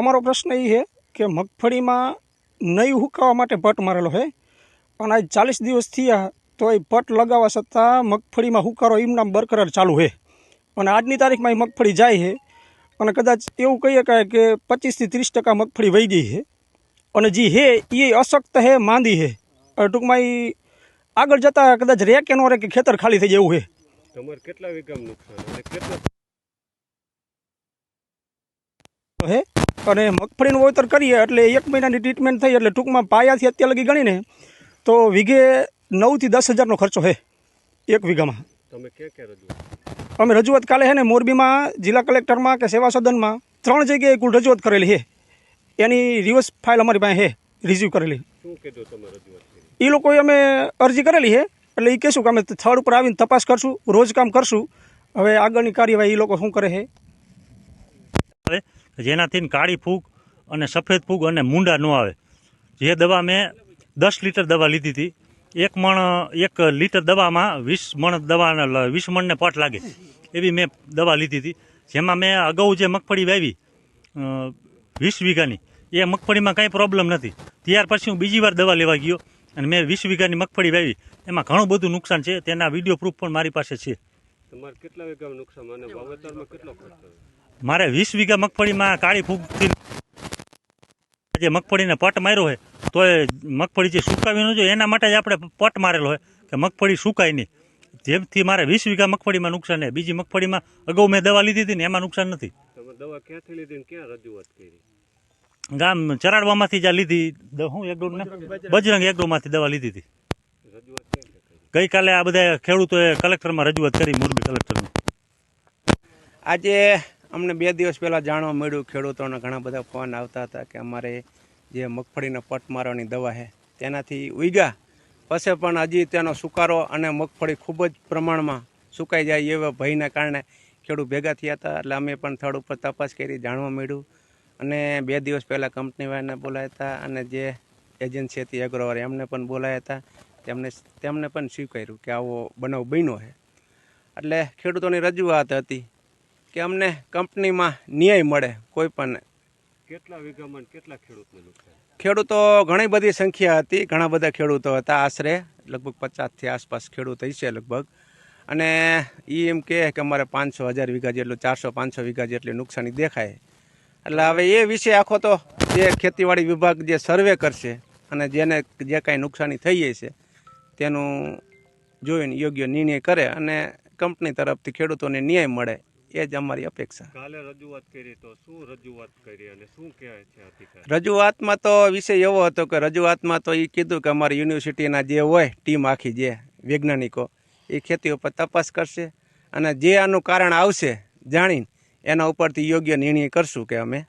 અમારો પ્રશ્ન એ છે કે મગફળીમાં નહીં હુકાવા માટે પટ મારેલો છે? પણ આજ ચાલીસ દિવસ થયા તો એ પટ લગાવવા છતાં મગફળીમાં હુકારો એમનામ બરકરાર ચાલુ છે. અને આજની તારીખમાં એ મગફળી જાય છે. અને કદાચ એવું કહી શકાય કે પચીસથી ત્રીસ ટકા મગફળી વહી ગઈ છે. અને જે હે એ અશક્ત હે માંદી હે ટૂંકમાં એ આગળ જતાં કદાચ રે કે ન રે કે ખેતર ખાલી થઈ જવું છે. તમારે કેટલા વીઘામાં નુકસાન? હે? અને મગફળીનું વાવેતર કરીએ એટલે એક મહિનાની ટ્રીટમેન્ટ થઈ એટલે ટૂંકમાં પાયાથી અત્યાર લગી ગણીને તો વીઘે નવથી દસ હજારનો ખર્ચો છે એક વીઘામાં. તમે ક્યાં ક્યાં રજૂઆત? અમે રજૂઆત કાલે છે ને મોરબીમાં જિલ્લા કલેક્ટરમાં કે સેવા સદનમાં ત્રણ જગ્યાએ કુલ રજૂઆત કરેલી છે એની રિવર્સ ફાઇલ અમારી પાસે છે રિઝીવ કરેલી. એ લોકોએ અમે અરજી કરેલી છે એટલે એ કહેશું કે અમે સ્થળ ઉપર આવીને તપાસ કરશું રોજ કામ કરશું. હવે આગળની કાર્યવાહી એ લોકો શું કરે છે જેનાથી કાળી ફૂગ અને સફેદ ફૂગ અને મૂંડા ન આવે. જે દવા મેં દસ લીટર દવા લીધી હતી. એક મણ, એક લીટર દવામાં વીસ મણ દવા વીસ મણને પટ લાગે. એવી મેં દવા લીધી હતી. જેમાં મેં અગાઉ જે મગફળી વાવી વીસ વીઘાની, એ મગફળીમાં કાંઈ પ્રોબ્લેમ નથી. ત્યાર પછી હું બીજી વાર દવા લેવા ગયો અને મેં વીસ વીઘાની મગફળી વાવી. એમાં ઘણું બધું નુકસાન છે. તેના વીડિયો પ્રૂફ પણ મારી પાસે છે. તમારે કેટલા વીઘામાં નુકસાન? અને વાવેતરમાં કેટલો ખર્ચ મારે વીસ વીઘા મગફળીમાં કાળી ફૂગથી જે મગફળીને પટ માર્યો હોય તો એ મગફળી જે સુકાવી ન જોઈએ એના માટે જ આપણે પટ મારેલો હોય કે મગફળી સુકાય નહીં. જેમથી મારે વીસ વીઘા મગફળીમાં નુકસાન છે. બીજી મગફળીમાં અગાઉ મેં દવા લીધી હતી ને એમાં નુકસાન નથી. તમે દવા ક્યાંથી લીધી ને ક્યાં રજૂઆત કરી? ગામ ચરાડવામાંથી જ્યાં લીધી. હું એગ્રો બજરંગ એગ્રોમાંથી દવા લીધી હતી. ગઈકાલે આ બધા ખેડૂતોએ કલેક્ટરમાં રજૂઆત કરી મોરબી કલેક્ટરમાં આજે અમને બે દિવસ પહેલાં જાણવા મળ્યું, ખેડૂતોને ઘણા બધા ફોન આવતા હતા કે અમારે જે મગફળીનો પટ મારવાની દવા છે, તેનાથી ઉગ્યા પછી પણ હજી તેનો સુકારો અને મગફળી ખૂબ જ પ્રમાણમાં સુકાઈ જાય એવા ભયના કારણે ખેડૂત ભેગા થયા હતા, એટલે અમે પણ સ્થળ ઉપર તપાસ કરી જાણવા મળ્યું. અને બે દિવસ પહેલાં કંપનીવાળાને બોલાયા હતા અને જે એજન્સી હતી એગ્રોવાળી, એમને પણ બોલાયા હતા. તેમને તેમને પણ સ્વીકાર્યું કે આવો બનાવ બન્યો છે. એટલે ખેડૂતોની રજૂઆત હતી કે અમને કંપનીમાં ન્યાય મળે કોઈ પણ. કેટલા વીઘામાં કેટલા ખેડૂતને નુકસાન? ખેડૂતો ઘણી બધી સંખ્યા હતી ઘણા બધા ખેડૂતો હતા. આશરે લગભગ પચાસથી આસપાસ ખેડૂત હશે લગભગ. અને એ એમ કહે કે અમારે પાંચસો હજાર વીઘા જેટલું ચારસો પાંચસો વીઘા જેટલી નુકસાની દેખાય. એટલે હવે એ વિશે આખો તો જે ખેતીવાડી વિભાગ જે સર્વે કરશે અને જેને જે કાંઈ નુકસાની થઈ છે તેનું જોઈને યોગ્ય નિર્ણય કરે અને કંપની તરફથી ખેડૂતોને ન્યાય મળે. એ જ અમારી અપેક્ષા. કાલે રજૂઆત કરી તો શું રજૂઆત કરી અને શું કહેવાય છે રજૂઆતમાં તો વિષય એવો હતો કે રજૂઆતમાં તો એ કીધું કે અમારી યુનિવર્સિટીના જે હોય ટીમ આખી જે વૈજ્ઞાનિકો એ ખેતી ઉપર તપાસ કરશે અને જે આનું કારણ આવશે જાણીને એના ઉપરથી યોગ્ય નિર્ણય કરશું કે અમે